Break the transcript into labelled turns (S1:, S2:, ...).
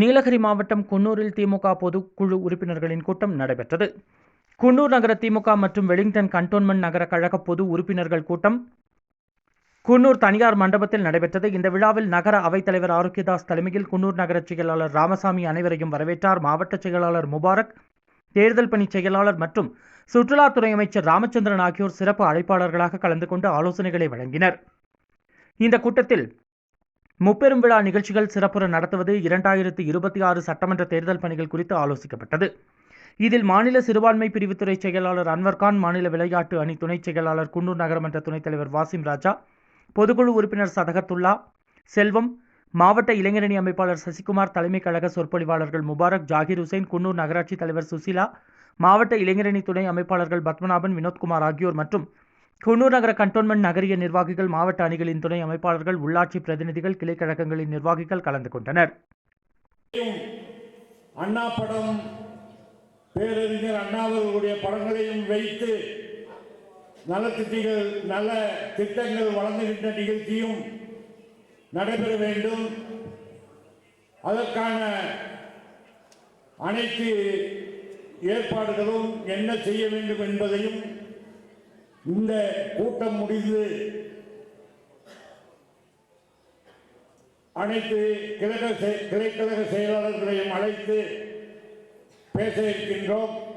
S1: நீலகிரி மாவட்டம் குன்னூரில் திமுக பொதுக்குழு உறுப்பினர்களின் கூட்டம் நடைபெற்றது. குன்னூர் நகர திமுக மற்றும் வெலிங்டன் கண்டோன்மெண்ட் நகர கழக பொது உறுப்பினர்கள் கூட்டம் குன்னூர் தனியார் மண்டபத்தில் நடைபெற்றது. இந்த விழாவில் நகர அவைத்தலைவர் ஆரோக்கியதாஸ் தலைமையில் குன்னூர் நகர செயலாளர் ராமசாமி அனைவரையும் வரவேற்றார். மாவட்ட செயலாளர் முபாரக் தேர்தல் பணி செயலாளர் மற்றும் சுற்றுலாத்துறை அமைச்சர் ராமச்சந்திரன் ஆகியோர் சிறப்பு அழைப்பாளர்களாக கலந்து கொண்டு ஆலோசனைகளை வழங்கினர். இந்த கூட்டத்தில் முப்பெரும் விழா நிகழ்ச்சிகள் சிறப்புற நடத்துவது இரண்டாயிரத்து இருபத்தி ஆறு சட்டமன்ற தேர்தல் பணிகள் குறித்து ஆலோசிக்கப்பட்டது. இதில் மாநில சிறுபான்மை பிரிவுத்துறை செயலாளர் அன்வர்கான் மாநில விளையாட்டு அணி துணைச் செயலாளர் குன்னூர் நகரமன்ற துணைத் தலைவர் வாசிம் ராஜா பொதுக்குழு உறுப்பினர் சதகத்துல்லா செல்வம் மாவட்ட இளைஞரணி அமைப்பாளர் சசிகுமார் தலைமை கழக சொற்பொழிவாளர்கள் முபாரக் ஜாகிர் ஹுசைன் குன்னூர் நகராட்சி தலைவர் சுசிலா மாவட்ட இளைஞரணி துணை அமைப்பாளர்கள் பத்மநாபன் வினோத்குமார் ஆகியோர் மற்றும் குன்னூர் நகர கண்டோன்மெண்ட் நகரிய நிர்வாகிகள் மாவட்ட அணிகளின் துணை அமைப்பாளர்கள் உள்ளாட்சி பிரதிநிதிகள் கிளைக்கழகங்களின் நிர்வாகிகள் கலந்து கொண்டனர்.
S2: அண்ணா படம் பேரறிஞர் அண்ணாவர்களுடைய படங்களையும் வைத்து நலத்திட்டங்கள் நல்ல திட்டங்கள் வழங்குகின்ற நிகழ்ச்சியும் நடைபெற வேண்டும். அதற்கான அனைத்து ஏற்பாடுகளும் என்ன செய்ய வேண்டும் என்பதையும் இந்த கூட்டம் முடிந்து அனைத்து கிழக செ- கிளைக்கழக செயலாளர்களையும் அழைத்து பேச இருக்கின்றோம்.